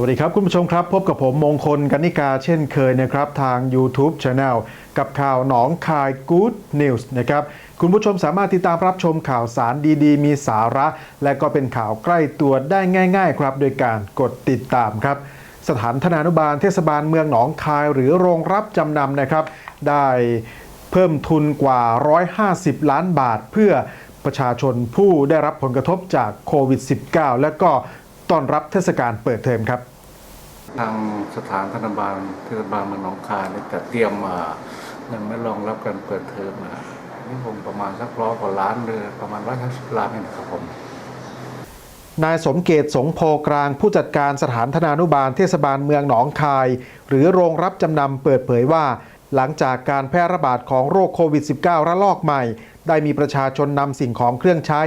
วัสดีครับ คุณผู้ชมครับ พบกับผมมงคลกันิกาเช่นเคยนะครับ ทาง YouTube Channel กับข่าวหนองคาย Good News นะครับ คุณผู้ชมสามารถติดตามรับชมข่าวสารดีๆ มีสาระ และก็เป็นข่าวใกล้ตัวได้ง่ายๆครับ โดยการกดติดตามครับ สถานธนานุบาลเทศบาลเมืองหนองคาย หรือโรงรับจำนำนะครับ ได้เพิ่มทุนกว่า 150 ล้านบาท เพื่อประชาชนผู้ได้รับผลกระทบจากโควิด -19 และก็ ต้อนรับเทศกาลเปิดเทอมครับ ทางสถานธนาบาลเทศบาลเมืองหนองคายเนี่ยจัดเตรียมมาเงินไม่รองรับการเปิดเทอมมานี่คงประมาณสักร้อยกว่าล้านเลยประมาณร้อยห้าสิบล้านนี่นะครับผมนายสมเกตสงโพกลางผู้จัดการสถานธนานุบาลเทศบาลเมืองหนองคาย หรือโรงรับจำนำเปิดเผยว่า หลังจากการแพร่ระบาดของโรคโควิด -19 ระลอกใหม่ ได้มีประชาชนนำสิ่งของเครื่องใช้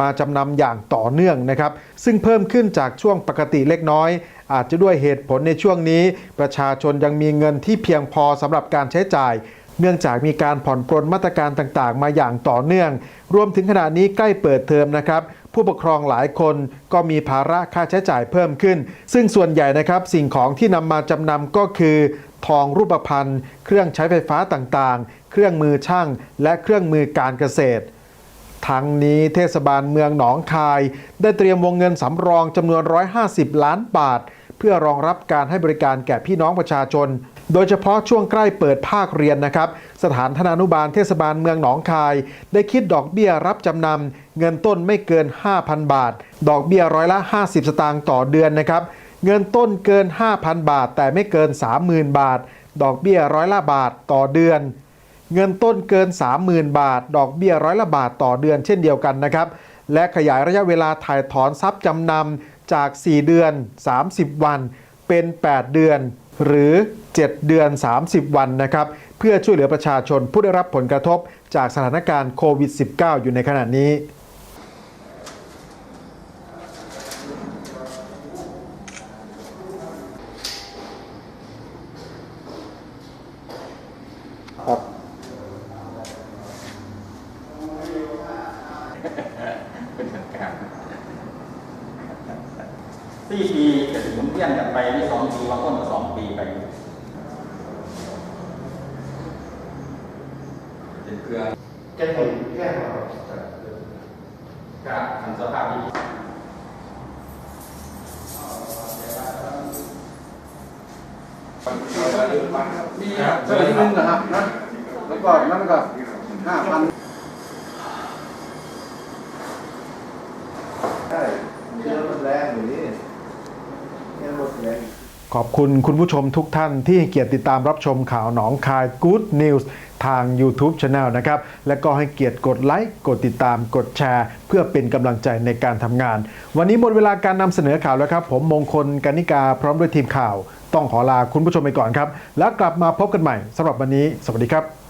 มาจำนำอย่างต่อเนื่องนะครับ ซึ่งเพิ่มขึ้นจากช่วงปกติเล็กน้อย อาจจะด้วยเหตุผลในช่วงนี้ ประชาชนยังมีเงินที่เพียงพอสำหรับการใช้จ่ายเนื่องจากมีการผ่อนปรนมาตรการต่างๆ มาอย่างต่อเนื่อง รวมถึงขณะนี้ใกล้เปิดเทอมนะครับ ผู้ปกครองหลายคนก็มีภาระค่าใช้จ่ายเพิ่มขึ้น ซึ่งส่วนใหญ่นะครับสิ่งของที่นำมาจำนำก็คือ ทองรูปพรรณเครื่องใช้ไฟฟ้าต่างๆ เครื่องมือช่าง และเครื่องมือการเกษตรทั้งนี้เทศบาลเมืองหนองคาย ได้เตรียมวงเงินสำรองจำนวน 150 ล้านบาท เพื่อรองรับการให้บริการแก่พี่น้องประชาชน โดยเฉพาะช่วงใกล้เปิดภาคเรียนนะครับ สถานธนานุบาลเทศบาลเมืองหนองคาย ได้คิดดอกเบี้ยรับจำนำ เงินต้นไม่เกิน 5,000 บาท ดอกเบี้ยร้อยละ 50 สตางค์ต่อเดือนนะครับ เงินต้นเกิน 5,000 บาท แต่ไม่เกิน 30,000 บาท ดอกเบี้ยร้อยละบาทต่อเดือน เงินต้นเกิน 30,000 บาท ดอกเบี้ยร้อยละบาทต่อเดือนเช่นเดียวกันนะครับ และขยายระยะเวลาถ่ายถอนทรัพย์จำนำจาก 4 เดือน 30 วัน เป็น 8 เดือน หรือ 7 เดือน 30 วันนะครับเพื่อช่วยเหลือประชาชนผู้ได้รับผลกระทบจากสถานการณ์โควิด -19 อยู่ในขณะนี้ เป็นทางการสี่ปีจะหมุนเวียนกันไปนี่สองปีบางคนก็สองปีไปเป็นเครือแก้ไขแก้ไขการทำสภาพที่มีเจอที่นึงนะครับนะแล้วก็นั่นก็ห้าพันใช่เยอะมันแรงอยู่นี่เยอะมันแรง ขอบคุณคุณผู้ชมทุกท่านที่ให้เกียรติติดตามรับชมข่าวหนองคาย Good News ทาง YouTube Channel นะครับ และก็ให้เกียรติกดไลค์ กดติดตาม กดแชร์ เพื่อเป็นกำลังใจในการทำงาน วันนี้หมดเวลาการนำเสนอข่าวแล้วครับ ผมมงคลกานิกาพร้อมด้วยทีมข่าว ต้องขอลาคุณผู้ชมไปก่อนครับ แล้วกลับมาพบกันใหม่สำหรับวันนี้ สวัสดีครับ